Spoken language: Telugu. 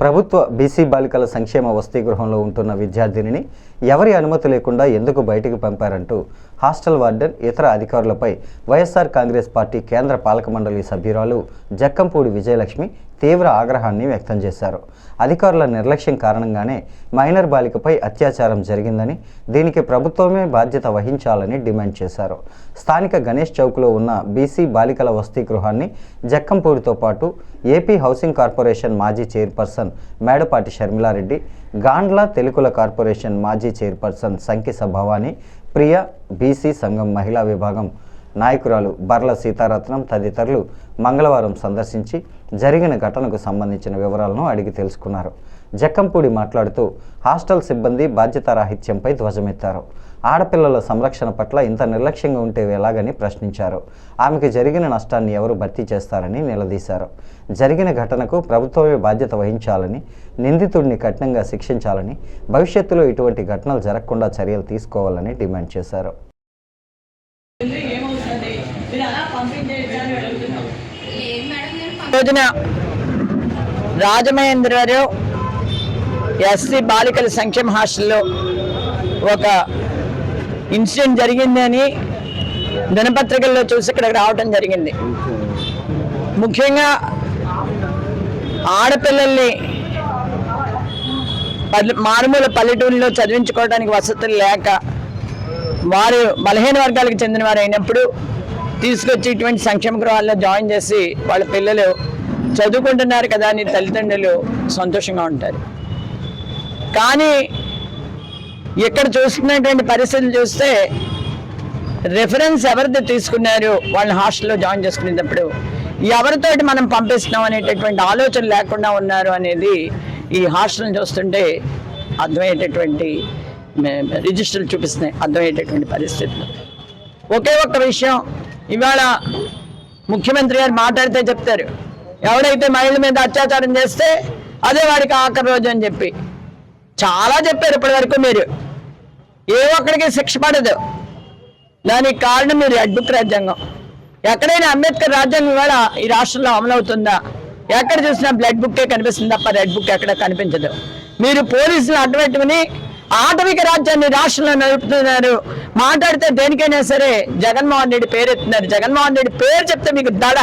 ప్రభుత్వ బీసీ బాలికల సంక్షేమ వసతి గృహంలో ఉంటున్న విద్యార్థినిని ఎవరి అనుమతి లేకుండా ఎందుకు బయటకు పంపారంటూ హాస్టల్ వార్డెన్ ఇతర అధికారులపై వైఎస్ఆర్ కాంగ్రెస్ పార్టీ కేంద్ర పాలక మండలి సభ్యురాలు జక్కంపూడి విజయలక్ష్మి తీవ్ర ఆగ్రహాన్ని వ్యక్తం చేశారు. అధికారుల నిర్లక్ష్యం కారణంగానే మైనర్ బాలికపై అత్యాచారం జరిగిందని దీనికి ప్రభుత్వమే బాధ్యత వహించాలని డిమాండ్ చేశారు. స్థానిక గణేష్ చౌక్లో ఉన్న బీసీ బాలికల వసతి గృహాన్ని జక్కంపూడితో పాటు ఏపీ హౌసింగ్ కార్పొరేషన్ మాజీ చైర్పర్సన్ మేడపాటి షర్మిలారెడ్డి గాండ్ల తెలుగుల కార్పొరేషన్ మాజీ చైర్పర్సన్ సంఖ్య భవానీ ప్రియ బీసీ సంఘం మహిళా విభాగం నాయకురాలు బర్ల సీతారత్నం తదితరులు మంగళవారం సందర్శించి జరిగిన ఘటనకు సంబంధించిన వివరాలను అడిగి తెలుసుకున్నారు. జక్కంపూడి మాట్లాడుతూ హాస్టల్ సిబ్బంది బాధ్యతారాహిత్యంపై ధ్వజమెత్తారు. ఆడపిల్లల సంరక్షణ పట్ల ఇంత నిర్లక్ష్యంగా ఉంటే ఎలాగని ప్రశ్నించారు. ఆమెకు జరిగిన నష్టాన్ని ఎవరు భర్తీ చేస్తారని నిలదీశారు. జరిగిన ఘటనకు ప్రభుత్వమే బాధ్యత వహించాలని నిందితుడిని కఠినంగా శిక్షించాలని భవిష్యత్తులో ఇటువంటి ఘటనలు జరగకుండా చర్యలు తీసుకోవాలని డిమాండ్ చేశారు. రోజున రాజమహేంద్రరావు ఎస్సీ బాలికల సంక్షేమ హాస్టల్లో ఒక ఇన్సిడెంట్ జరిగిందని దినపత్రికల్లో చూసి ఇక్కడికి రావడం జరిగింది. ముఖ్యంగా ఆడపిల్లల్ని పల్లె మారుమూల పల్లెటూరులో చదివించుకోవడానికి వసతులు లేక వారు బలహీన వర్గాలకు చెందిన వారు అయినప్పుడు తీసుకొచ్చి ఇటువంటి సంక్షేమ గృహాల్లో జాయిన్ చేసి వాళ్ళ పిల్లలు చదువుకుంటున్నారు కదా అని తల్లిదండ్రులు సంతోషంగా ఉంటారు. కానీ ఇక్కడ చూస్తున్నటువంటి పరిస్థితులు చూస్తే రెఫరెన్స్ ఎవరిది తీసుకున్నారు వాళ్ళని హాస్టల్లో జాయిన్ చేసుకునేటప్పుడు? ఎవరితోటి మనం పంపిస్తున్నాం అనేటటువంటి ఆలోచన లేకుండా ఉన్నారు అనేది ఈ హాస్టల్ని చూస్తుంటే అర్థమయ్యేటటువంటి రిజిస్టర్లు చూపిస్తున్నాయి అర్థమయ్యేటటువంటి పరిస్థితులు. ఒకే ఒక్క విషయం ఇవాళ ముఖ్యమంత్రి గారు మాట్లాడితే చెప్తారు. ఎవడైతే మహిళల మీద అత్యాచారం చేస్తే అదే వాడికి ఆఖరి రోజు అని చెప్పి. చాలా చెప్పారు ఇప్పటివరకు మీరు. ఏ ఒక్కడికి శిక్ష పడదు. దానికి కారణం మీరు రెడ్ బుక్ రాజ్యాంగం. ఎక్కడైనా అంబేద్కర్ రాజ్యాంగం ఇవాళ ఈ రాష్ట్రంలో అమలవుతుందా ఎక్కడ చూసినా బ్లడ్ బుక్కే కనిపిస్తుంది తప్ప రెడ్ బుక్ ఎక్కడ కనిపించదు. మీరు పోలీసులు అడ్డుపెట్టుకుని ఆటవిక రాజ్యాన్ని రాష్ట్రంలో నడుపుతున్నారు. మాట్లాడితే దేనికైనా సరే జగన్మోహన్ రెడ్డి పేరు ఎత్తున్నారు జగన్మోహన్ రెడ్డి పేరు చెప్తే మీకు దడ.